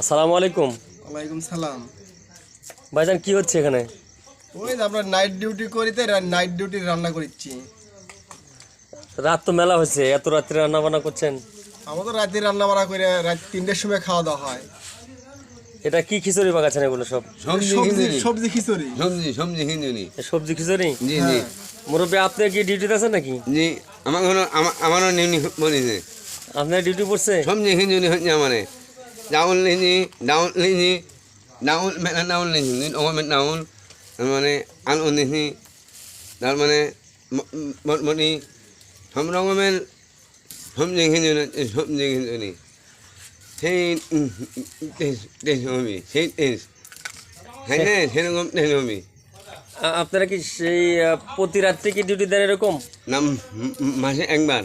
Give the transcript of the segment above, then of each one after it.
আসসালামু আলাইকুম। ওয়ালাইকুম সালাম। ভাইজান কি হচ্ছে এখানে? ওই যে আমরা নাইট ডিউটি করিতে নাইট ডিউটি রান্না করছি রাত তো মেলা হয়েছে এত রাত্রে রান্না বান্না করছেন আমাদের রাতে রান্না বান্না করে রাত তিনটের সময় খাওয়া দাওয়া হয়। এটা কি খিচুড়ি পাকাচ্ছেন এগুলো সব? সবজি সবজি খিচুড়ি। সবজি সবজি খিচুড়ি সবজি খিচুড়ি? জি জি। মুরব্বী আপনি কি ডিউটিতে আছেন নাকি? জি আমার আমার আমারও নেমনি বলিছে আপনার ডিউটি পড়ছে? সবজি খিচুড়ি হচ্ছে আমার। ডাউল লিজি ডাউল লিজি ডাউল মেলা ডাউল লিজি ওমা মেট ডাউল মানে আলু লিজি তার মানে মোটামুটি খিচুড়ি সবজি খিচুড়ি সেই টেস্ট হবে সেই টেস্ট হ্যাঁ হ্যাঁ সেরকম টেস্ট হবে আপনারা কি সেই প্রতি রাত্রে কি ডিউটি দেন এরকম নাম মাসে একবার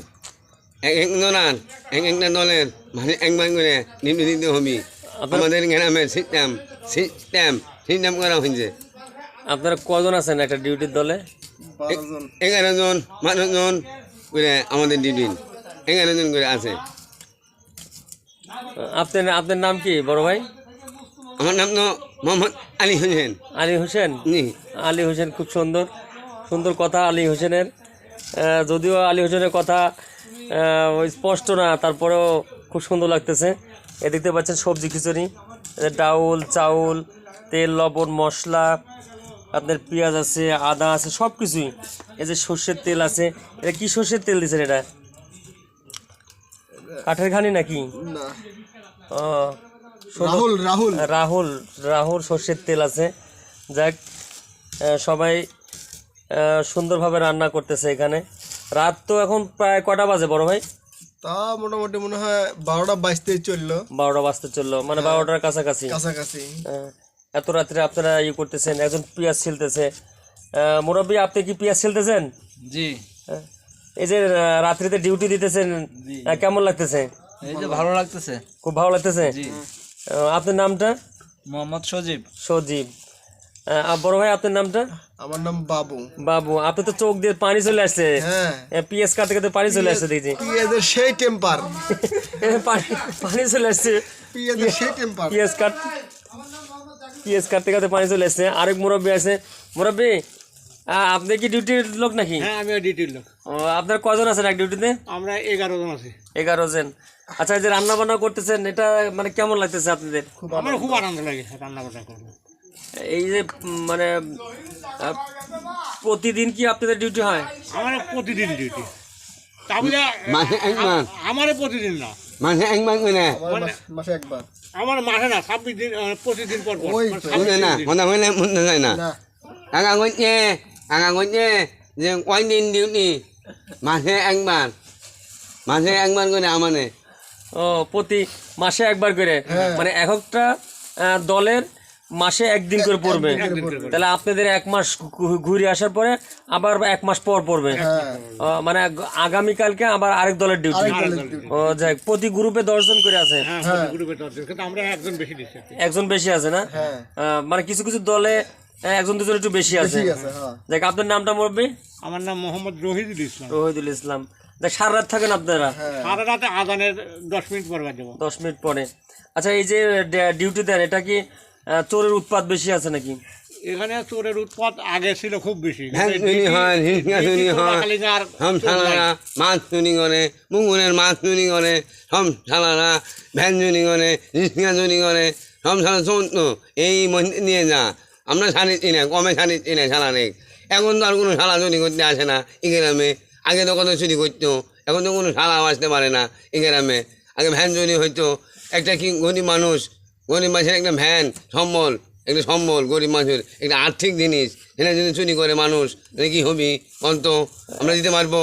এক এক দলার এক একটা দলের মাসে একবার করে ডিউটি দিতে হবে আপনার- আমাদের গ্রামের সিস্টেম সিস্টেম সিস্টেম করা হয়েছে আপনারা কজন আছেন একটা ডিউটির দলে এগারো জন বারো জন। করে আমাদের ডিউটি এগারো জন করে আছে আপনার আপনার নাম কি বড় ভাই আমার নাম তো মোহাম্মদ আলী হোসেন আলী হোসেন আলী হোসেন খুব সুন্দর। সুন্দর কথা আলী হোসেনের যদিও আলী হোসেনের কথা স্পষ্ট না তারপরেও খুব সুন্দর লাগতেছে। এ দেখতে পাচ্ছেন সবজি খিচুড়ি ডাউল চাউল তেল লবণ মশলা আপনার পেঁয়াজ আছে আদা আছে সব কিছুই এই যে সর্ষের তেল আছে এটা কি সর্ষের তেল দিচ্ছেন এটা? কাঠের ঘানি নাকি? ও রাহুল রাহুল। রাহুল রাহুল সর্ষের তেল আছে। যাক সবাই সুন্দরভাবে রান্না করতেছে এখানে। রাত তো এখন প্রায় কটা বাজে বড় ভাই? তা মোটামুটি মনে হয় বারোটা বাইশতেই চলল। বারোটা বাজতে চলল মানে বারোটার কাছাকাছি। কাছাকাছি। এত রাত্রে আপনারা ইয়ে করতেছেন একজন পেঁয়াজ ছিলতেছে। মুরব্বী আপনি কি পেঁয়াজ ছিলতেছেন? জি। এই যে রাত্রিতে ডিউটি দিতেছেন কেমন লাগতেছে? এই যে ভালো লাগতেছে। খুব ভালো লাগতেছে? জি। আপনার নামটা? মোহাম্মদ সজীব। সজীব। বড় ভাই আপনার নামটা? আমার নাম বাবু। বাবু আপনি তো চোখ দিয়ে পানি চলে আসছে হ্যাঁ। পিএস কাটতে কাটতে পানি চলে আসছে দেখছি। পিঁয়াজের সেই টেম্পার। পানি পানি চলে আসছে পিঁয়াজের সেই টেম্পার। পিএস কাট পিএস কাটতে কাটতে পানি চলে আসছে আরেক মুরব্বী আছে। মুরব্বী আপনি কি ডিউটির লোক নাকি? হ্যাঁ আমি ডিউটির লোক। ও, আপনার কজন আছেন এক ডিউটিতে আমরা এগারো জন আছি। এগারো জন। আচ্ছা এই যে রান্না বান্না করতেছেন এটা মানে কেমন লাগতেছে আপনাদের? আমার খুব আনন্দ লাগে রান্না বান্না করতে। এই যে মানে প্রতিদিন কি আপনাদের ডিউটি হয়? আমার প্রতিদিন ডিউটি আমার প্রতিদিন না। মাসে একবার করে মাসে একবার। আমার মাসে না ছাব্বিশ দিন প্রতিদিন পর পর। ওই মানে তো। না। আগা করছে আগা করছে যে কয়দিন ডিউটি মাসে একবার মাসে। একবার করে আমানে। ও প্রতি মাসে একবার করে? মানে এক একটা আহ, দলের মাসে একদিন করে পড়বে। তাহলে আপনাদের এক মাস ঘুরে আসার পরে আবার এক মাস পর পড়বে। হ্যাঁ মানে আগ- আগামীকালকে আবার আরেক দলের ডিউটি যাই প্রতি গ্রুপে দশজন করে আছে। হ্যাঁ আমরা একজন বেশি দিচ্ছি একজন বেশি আছে না? হ্যাঁ। মানে কিছু কিছু দলে একজন দুজন একটু বেশি আছে। ঠিক আছে হ্যাঁ। দেখ আপনার নামটা মুরব্বী? আমার নাম মোহাম্মদ রহিদুল ইসলাম। রহিদুল ইসলাম। দেখ সারা রাত থাকেন আপনারা? সারা রাতে আজানের দশ মিনিট পর দশ মিনিট পরে। আচ্ছা এই যে ডিউটি দেন এটা কি চোরের উৎপাত বেশি আছে নাকি? এখানে চোরের উৎপাত আগে ছিল খুব বেশি। ভ্যান চুরি হয় হয় আর মাছ চুরি করে পুকুরের মাছ চুরি করে সব সালারা ভ্যান চুরি করে রিক্সা চুরি করে সব সালা চোর তো এই নিয়ে যা। আমরা ছাড়িচ্ছি না কমে ছাড়িচ্ছি না সালারে এখন তো আর কোনো সালা চুরি করতে আসে না এই গ্রামে। আগে তো কত চুরি করতো এখন তো কোনো সালাও আসতে পারে না এই গ্রামে। আগে ভ্যান চুরি হইতো একটা কি গরিব মানুষ গরিব মানুষের একটা ভ্যান সম্বল একটা সম্বল গরিব মানুষের একটা আর্থিক জিনিস। এটা যদি চুরি করে মানুষ কি হবি? অন্ত আমরা দিতে পারব?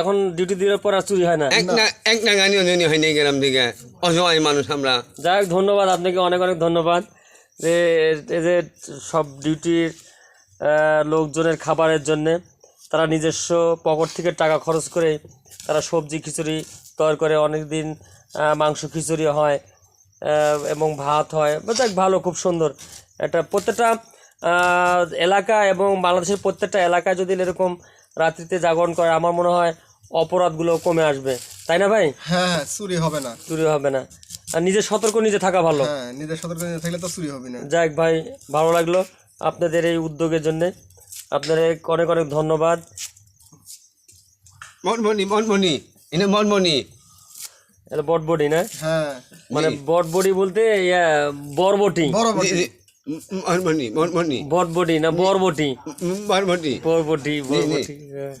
এখন ডিউটি দেওয়ার পর আর চুরি হয় না। একটা একটা গানিও জনি হয়নি গ্রাম থেকে। অসহায় মানুষ আমরা। যাই হোক ধন্যবাদ আপনাকে অনেক অনেক ধন্যবাদ। যে এই যে সব ডিউটির লোকজনের খাবারের জন্যে তারা নিজস্ব পকেট থেকে টাকা খরচ করে তারা সবজি খিচুড়ি তৈরি করে। অনেক দিন মাংস খিচুড়ি হয়। এবং ভাত হয়। বা যাক ভালো খুব সুন্দর। এটা প্রত্যেকটা এলাকা এবং বাংলাদেশের প্রত্যেকটা এলাকায় যদি এরকম রাত্রিতে জাগরণ করে আমার মনে হয় অপরাধগুলো কমে আসবে। তাই না ভাই? হ্যাঁ হ্যাঁ চুরি হবে না। চুরি হবে না। আর নিজে সতর্ক নিজে থাকা ভালো। হ্যাঁ নিজের সতর্ক নিয়ে থাকলে তো চুরি হবে না। যাক ভাই ভালো লাগল আপনাদের এই উদ্যোগের জন্যে। আপনাদের অনেক অনেক ধন্যবাদ। মনমনি মনমনি এনে মনমনি এটা বটবডি না? হ্যাঁ। মানে বটবডি বলতে ইয়া, বরবটি বড় মনমনি মনমনি বটবডি না বরবটি বরবটি বরবটি হ্যাঁ।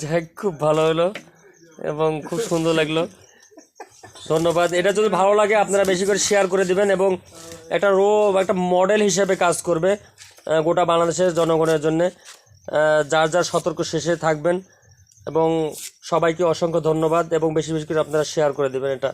যাই খুব ভালো হলো এবং খুব সুন্দর লাগল। ধন্যবাদ। এটা যদি ভালো লাগে আপনারা বেশি করে শেয়ার করে দিবেন এবং একটা রো একটা মডেল হিসেবে কাজ করবে গোটা বাংলাদেশের জনগণের জন্য। যার যার সতর্ক শেষে থাকবেন। এবং সবাইকে অসংখ্য ধন্যবাদ এবং বেশি বেশি করে আপনারা শেয়ার করে দেবেন এটা।